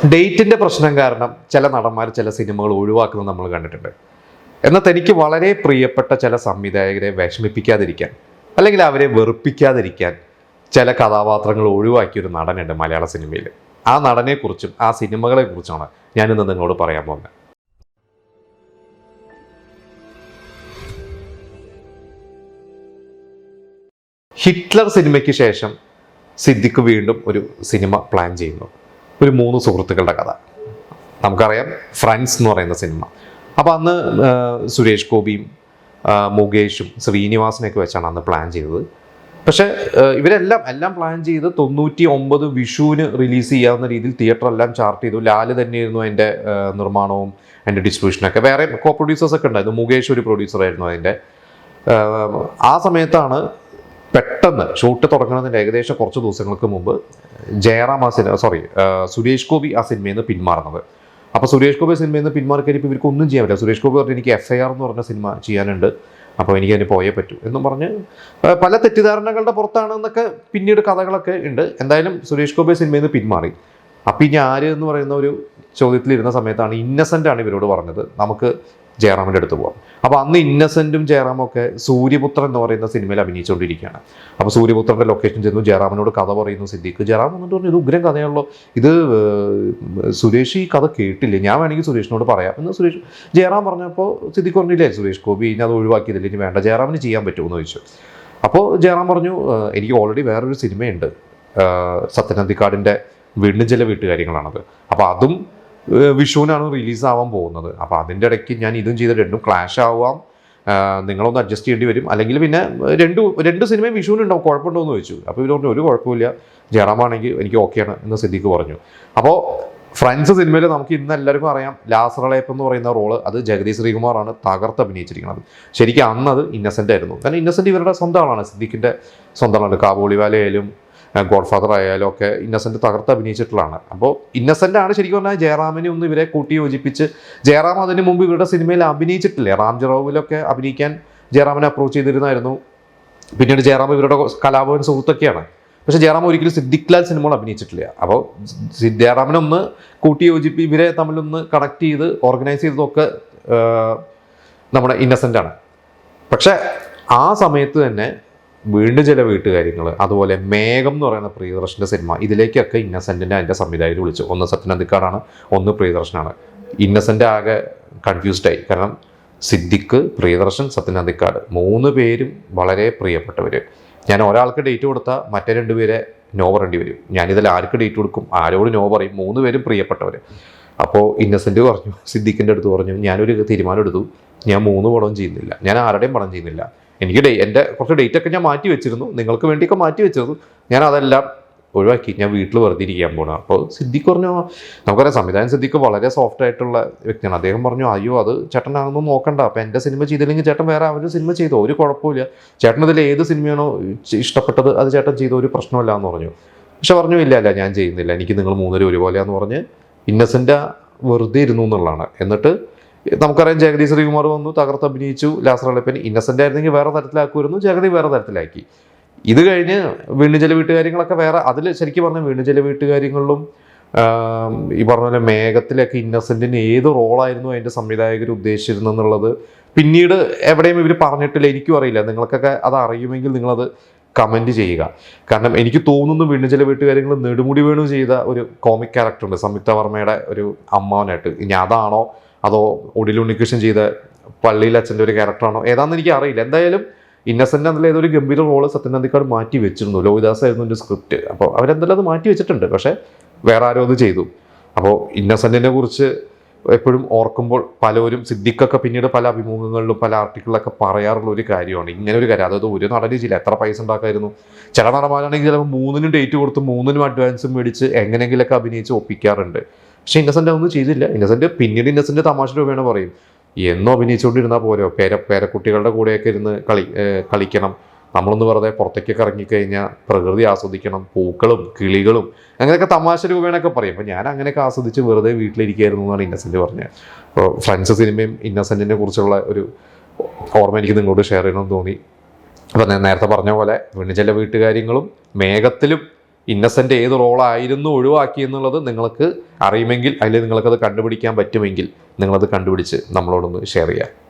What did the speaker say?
ഡേറ്റിന്റെ പ്രശ്നം കാരണം ചില നടന്മാർ ചില സിനിമകൾ ഒഴിവാക്കുന്നത് നമ്മൾ കണ്ടിട്ടുണ്ട്. എന്നാൽ തനിക്ക് വളരെ പ്രിയപ്പെട്ട ചില സംവിധായകരെ വിഷമിപ്പിക്കാതിരിക്കാൻ അല്ലെങ്കിൽ അവരെ വെറുപ്പിക്കാതിരിക്കാൻ ചില കഥാപാത്രങ്ങൾ ഒഴിവാക്കിയ ഒരു നടനുണ്ട് മലയാള സിനിമയിൽ. ആ നടനെക്കുറിച്ചും ആ സിനിമകളെ കുറിച്ചാണ് ഞാനിന്ന് നിങ്ങളോട് പറയാൻ പോകുന്നത്. ഹിറ്റ്ലർ സിനിമയ്ക്ക് ശേഷം സിദ്ദിഖ് വീണ്ടും ഒരു സിനിമ പ്ലാൻ ചെയ്യുന്നു. ഒരു മൂന്ന് സുഹൃത്തുക്കളുടെ കഥ. നമുക്കറിയാം ഫ്രണ്ട്സ് എന്ന് പറയുന്ന സിനിമ. അപ്പോൾ അന്ന് സുരേഷ് ഗോപിയും മുകേഷും ശ്രീനിവാസനെയൊക്കെ വെച്ചാണ് അന്ന് പ്ലാൻ ചെയ്തത്. പക്ഷേ ഇവരെല്ലാം എല്ലാം പ്ലാൻ ചെയ്ത് തൊണ്ണൂറ്റി ഒമ്പത് വിഷുവിന് റിലീസ് ചെയ്യാവുന്ന രീതിയിൽ തിയേറ്റർ എല്ലാം ചാർട്ട് ചെയ്തു. ലാൽ തന്നെയായിരുന്നു അതിന്റെ നിർമ്മാണവും അതിന്റെ ഡിസ്ട്രിബ്യൂഷനൊക്കെ. വേറെ കോ പ്രൊഡ്യൂസേഴ്സൊക്കെ ഉണ്ടായിരുന്നു. മുകേഷ് ഒരു പ്രൊഡ്യൂസറായിരുന്നു അതിന്റെ. ആ സമയത്താണ് പെട്ടെന്ന് ഷൂട്ട് തുടങ്ങുന്നതിന്റെ ഏകദേശം കുറച്ച് ദിവസങ്ങൾക്ക് മുമ്പ് ജയറാം ആ സിനിമ സോറി സുരേഷ് ഗോപി ആ സിനിമയിൽ നിന്ന് പിന്മാറുന്നത്. അപ്പോൾ സുരേഷ് ഗോപി സിനിമയിൽ നിന്ന് പിന്മാറി കഴിഞ്ഞപ്പോൾ ഇവർക്ക് ഒന്നും ചെയ്യാൻ പറ്റില്ല. സുരേഷ് ഗോപി പറഞ്ഞു എനിക്ക് എഫ് ഐ ആർ എന്ന് പറഞ്ഞ സിനിമ ചെയ്യാനുണ്ട്. അപ്പോൾ എനിക്ക് അതിന് പോയേ പറ്റൂ എന്നും പറഞ്ഞ് പല തെറ്റിദ്ധാരണകളുടെ പുറത്താണെന്നൊക്കെ പിന്നീട് കഥകളൊക്കെ ഉണ്ട്. എന്തായാലും സുരേഷ് ഗോപി സിനിമയിൽ നിന്ന് പിന്മാറി. അപ്പം ഇനി ആര് എന്ന് പറയുന്ന ഒരു ചോദ്യത്തിലിരുന്ന സമയത്താണ് ഇന്നസെന്റ് ആണ് ഇവരോട് പറഞ്ഞത്. നമുക്ക് ജയറാമിന്റെ അടുത്ത് പോകാം അപ്പോൾ അന്ന് ഇന്നസെന്റും ജയറാമും ഒക്കെ സൂര്യപുത്രൻ എന്ന് പറയുന്ന സിനിമയിൽ അഭിനയിച്ചുകൊണ്ടിരിക്കുകയാണ്. അപ്പോൾ സൂര്യപുത്രന്റെ ലൊക്കേഷൻ ചെന്നു ജയറാമിനോട് കഥ പറയുന്നു സിദ്ദീഖ് ജയറാം എന്നിട്ട് പറഞ്ഞു ഇത് ഉഗ്രം കഥയാണല്ലോ. ഇത് സുരേഷ് ഈ കഥ കേട്ടില്ലേ? ഞാൻ വേണമെങ്കിൽ സുരേഷിനോട് പറയാം. എന്ന് സുരേഷ് ജയറാം പറഞ്ഞപ്പോൾ സിദ്ദീഖ് പറഞ്ഞില്ലേ സുരേഷ് ഗോപി ഇനി അത് ഒഴിവാക്കിയതില്ല ഇനി വേണ്ട ജയറാമിന് ചെയ്യാൻ പറ്റുമോ? എന്ന് ചോദിച്ചു. അപ്പോൾ ജയറാം പറഞ്ഞു എനിക്ക് ഓൾറെഡി വേറൊരു സിനിമയുണ്ട്. സത്യനന്ദിക്കാടിന്റെ വീണ്ടും ചില വീട്ടുകാര്യങ്ങളാണത്. അപ്പോൾ അതും വിഷുവിനാണ് റിലീസ് ആവാൻ പോകുന്നത്. അപ്പോൾ അതിന്റെ ഇടയ്ക്ക് ഞാൻ ഇതും ചെയ്ത് രണ്ടും ക്ലാഷ് ആവാം. നിങ്ങളൊന്ന് അഡ്ജസ്റ്റ് ചെയ്യേണ്ടി വരും. അല്ലെങ്കിൽ പിന്നെ രണ്ട് രണ്ട് സിനിമയും വിഷുവിനുണ്ടാവും. കുഴപ്പമുണ്ടോ എന്ന് ചോദിച്ചു. അപ്പോൾ ഇവർ പറഞ്ഞു ഒരു കുഴപ്പമില്ല ജയറാമാണെങ്കിൽ എനിക്ക് ഓക്കെയാണ് എന്ന് സിദ്ദിഖ് പറഞ്ഞു. അപ്പോൾ ഫ്രണ്ട്സ് സിനിമയിൽ നമുക്ക് ഇന്ന് എല്ലാവർക്കും അറിയാം. ലാസറളേപ്പ് എന്ന് പറയുന്ന റോൾ അത് ജഗതി ശ്രീകുമാറാണ് തകർത്ത് അഭിനയിച്ചിരിക്കുന്നത്. ശരിക്കും അന്ന് അത് ഇന്നസെന്റ് ആയിരുന്നു. കാരണം ഇന്നസെന്റ് ഇവരുടെ സ്വന്തം ആളാണ്. സിദ്ദിഖിന്റെ സ്വന്തം ആളാണ്. ഗോഡ് ഫാദർ ആയാലും ഒക്കെ ഇന്നസെന്റ് തകർത്ത് അഭിനയിച്ചിട്ടുള്ളതാണ്. അപ്പോൾ ഇന്നസെന്റ് ആണ് ശരിക്കും പറഞ്ഞാൽ ജയറാമിനെ ഒന്ന് ഇവരെ കൂട്ടി യോജിപ്പിച്ച് ജയറാം അതിന് മുമ്പ് ഇവരുടെ സിനിമയിൽ അഭിനയിച്ചിട്ടില്ലേ? റാം ജറാവിലൊക്കെ അഭിനയിക്കാൻ ജയറാമിനെ അപ്രോച്ച് ചെയ്തിരുന്നായിരുന്നു. പിന്നീട് ജയറാം ഇവരുടെ കലാഭവൻ സുഹൃത്തൊക്കെയാണ്. പക്ഷേ ജയറാം ഒരിക്കലും സിദ്ദിഖ്ലാൽ സിനിമകൾ അഭിനയിച്ചിട്ടില്ല. അപ്പോൾ ജയറാമിനെ ഒന്ന് കൂട്ടി യോജിപ്പി ഇവരെ തമ്മിലൊന്ന് കണക്ട് ചെയ്ത് ഓർഗനൈസ് ചെയ്തതൊക്കെ നമ്മുടെ ഇന്നസെന്റ് ആണ്. പക്ഷെ ആ സമയത്ത് തന്നെ വീണ്ടും ചില വീട്ടുകാര്യങ്ങൾ അതുപോലെ മേഘം എന്ന് പറയുന്ന പ്രിയദർശന്റെ സിനിമ ഇതിലേക്കൊക്കെ ഇന്നസെന്റിനെ അതിന്റെ സംവിധായകർ വിളിച്ചു. ഒന്ന് സത്യനന്ദിക്കാടാണ് ഒന്ന് പ്രിയദർശനാണ്. ഇന്നസെന്റ് ആകെ കൺഫ്യൂസ്ഡ് ആയി കാരണം സിദ്ദിഖ് പ്രിയദർശൻ സത്യനന്ദിക്കാട് മൂന്ന് പേരും വളരെ പ്രിയപ്പെട്ടവർ ഞാൻ ഒരാൾക്ക് ഡേറ്റ് കൊടുത്താൽ മറ്റേ രണ്ടുപേരെ നോ പറയേണ്ടി വരും. ഞാനിതിൽ ആർക്ക് ഡേറ്റ് കൊടുക്കും? ആരോട് നോ പറയും? മൂന്ന് പേരും പ്രിയപ്പെട്ടവർ അപ്പോൾ ഇന്നസെന്റ് പറഞ്ഞു സിദ്ദിഖിന്റെ അടുത്ത് പറഞ്ഞു ഞാനൊരു തീരുമാനം എടുത്തു. ഞാൻ മൂന്ന് പടവും ചെയ്യുന്നില്ല. ഞാൻ ആരുടെയും പടം ചെയ്യുന്നില്ല. എനിക്ക് ഡേ എന്റെ കുറച്ച് ഡേറ്റ് ഒക്കെ ഞാൻ മാറ്റി വെച്ചിരുന്നു. നിങ്ങൾക്ക് വേണ്ടിയൊക്കെ മാറ്റി വെച്ചിരുന്നു. ഞാൻ അതെല്ലാം ഒഴിവാക്കി. ഞാൻ വീട്ടിൽ വെറുതെ ഇരിക്കാൻ പോകണം അപ്പോൾ സിദ്ദിഖ് പറഞ്ഞു നമുക്കറിയാം സംവിധാനം സിദ്ദിഖ് വളരെ സോഫ്റ്റ് ആയിട്ടുള്ള വ്യക്തിയാണ്. അദ്ദേഹം പറഞ്ഞു അയ്യോ അത് ചേട്ടനാണെന്ന് നോക്കണ്ട. അപ്പം എന്റെ സിനിമ ചെയ്തില്ലെങ്കിൽ ചേട്ടൻ വേറെ അവരുടെ സിനിമ ചെയ്തു? ഒരു കുഴപ്പമില്ല ചേട്ടൻ ഇതിൽ ഏത് സിനിമയാണോ ഇഷ്ടപ്പെട്ടത് അത് ചേട്ടൻ ചെയ്ത ഒരു പ്രശ്നമില്ല എന്ന് പറഞ്ഞു. പക്ഷെ പറഞ്ഞു ഇല്ല അല്ല ഞാൻ ചെയ്യുന്നില്ല. എനിക്ക് നിങ്ങൾ മൂന്നുപേരും ഒരുപോലെയാന്ന് പറഞ്ഞ് ഇന്നസെന്റ് വെറുതെ ഇരുന്നു എന്നുള്ളതാണ്. എന്നിട്ട് നമുക്കറിയാം ജഗതി ശ്രീകുമാർ വന്നു തകർത്ത് അഭിനയിച്ചു ലാസർ അളപ്പൻ ഇന്നസെന്റ് ആയിരുന്നെങ്കിൽ വേറെ തരത്തിലാക്കുമായിരുന്നു ജഗതി വേറെ തരത്തിലാക്കി. ഇത് കഴിഞ്ഞ് വീണ്ടും ചില വീട്ടുകാര്യങ്ങളൊക്കെ വേറെ അതിൽ ശരിക്കും പറഞ്ഞാൽ വീണ്ടും ചില വീട്ടുകാര്യങ്ങളിലും ഈ പറഞ്ഞ പോലെ മേഘത്തിലൊക്കെ ഇന്നസെന്റിന് ഏത് റോളായിരുന്നു അതിന്റെ സംവിധായകർ ഉദ്ദേശിച്ചിരുന്നെന്നുള്ളത് പിന്നീട് എവിടെയും ഇവർ പറഞ്ഞിട്ടില്ല എനിക്കും അറിയില്ല. നിങ്ങൾക്കൊക്കെ അത് അറിയുമെങ്കിൽ നിങ്ങളത് കമന്റ് ചെയ്യുക. കാരണം എനിക്ക് തോന്നുന്നു വീണ്ടും ചില വീട്ടുകാര്യങ്ങൾ നെടുമുടി വേണു ചെയ്ത ഒരു കോമിക് ക്യാരക്ടറുണ്ട് സംയുക്ത വർമ്മയുടെ ഒരു അമ്മാവനായിട്ട്. ഇനി അതാണോ അതോ ഒടിലുണ്ണികൃഷ്ണൻ ചെയ്ത പള്ളിയിൽ അച്ഛന്റെ ഒരു ക്യാരക്ടറാണോ? ഏതാണെന്ന് എനിക്ക് അറിയില്ല. എന്തായാലും ഇന്നസെന്റ് അതിൽ ഏതൊരു ഗംഭീര റോൾ സത്യനന്ദിക്കാട് മാറ്റി വെച്ചിരുന്നു. ലോഹിദാസ് ആയിരുന്നു എന്റെ സ്ക്രിപ്റ്റ് അപ്പോൾ അവരെന്തെല്ലാം അത് മാറ്റി വെച്ചിട്ടുണ്ട്. പക്ഷേ വേറെ ആരോ അത് ചെയ്തു. അപ്പോൾ ഇന്നസെന്റിനെ കുറിച്ച് എപ്പോഴും ഓർക്കുമ്പോൾ പലരും സിദ്ധിക്കൊക്കെ പിന്നീട് പല അഭിമുഖങ്ങളിലും പല ആർട്ടിക്കിളിലൊക്കെ പറയാറുള്ള ഒരു കാര്യമാണ്. ഇങ്ങനെ ഒരു കാര്യം. അതായത് ഒരു നടന് ചെയ്യില്ല. എത്ര പൈസ ഉണ്ടാക്കായിരുന്നു. ചില നടന്മാരാണെങ്കിൽ ചിലപ്പോൾ മൂന്നിനും ഡേറ്റ് കൊടുത്ത് മൂന്നിനും അഡ്വാൻസും മേടിച്ച് എങ്ങനെയെങ്കിലൊക്കെ അഭിനയിച്ച് ഒപ്പിക്കാറുണ്ട്. പക്ഷെ ഇന്നസെന്റ് അതൊന്നും ചെയ്തില്ല. ഇന്നസെന്റ് പിന്നീട് ഇന്നസെന്റ് തമാശ രൂപയാണ് പറയും. എന്നും അഭിനയിച്ചുകൊണ്ടിരുന്നാൽ പോരോ? പേര പേരക്കുട്ടികളുടെ കൂടെയൊക്കെ ഇരുന്ന് കളി കളിക്കണം. നമ്മളൊന്ന് വെറുതെ പുറത്തേക്കൊക്കെ ഇറങ്ങിക്കഴിഞ്ഞാൽ പ്രകൃതി ആസ്വദിക്കണം. പൂക്കളും കിളികളും. അങ്ങനെയൊക്കെ തമാശ രൂപേണൊക്കെ പറയും. അപ്പോൾ ഞാൻ അങ്ങനെയൊക്കെ ആസ്വദിച്ച് വെറുതെ വീട്ടിലിരിക്കുകയായിരുന്നു എന്നാണ് ഇന്നസെന്റ് പറഞ്ഞത്. അപ്പോൾ ഫ്രണ്ട്സ് സിനിമയും ഇന്നസെന്റിനെ കുറിച്ചുള്ള ഒരു ഓർമ്മ എനിക്ക് നിങ്ങളോട് ഷെയർ ചെയ്യണമെന്ന് തോന്നി. അപ്പോൾ ഞാൻ നേരത്തെ പറഞ്ഞ പോലെ വീണ്ടും ചില വീട്ടുകാര്യങ്ങളും മേഘത്തിലും ഇന്നസെന്റ് ഏത് റോളായിരുന്നു ഒഴിവാക്കി എന്നുള്ളത് നിങ്ങൾക്ക് അറിയുമെങ്കിൽ അല്ലെങ്കിൽ നിങ്ങൾക്കത് കണ്ടുപിടിക്കാൻ പറ്റുമെങ്കിൽ നിങ്ങളത് കണ്ടുപിടിച്ച് നമ്മളോടൊന്ന് ഷെയർ ചെയ്യാം.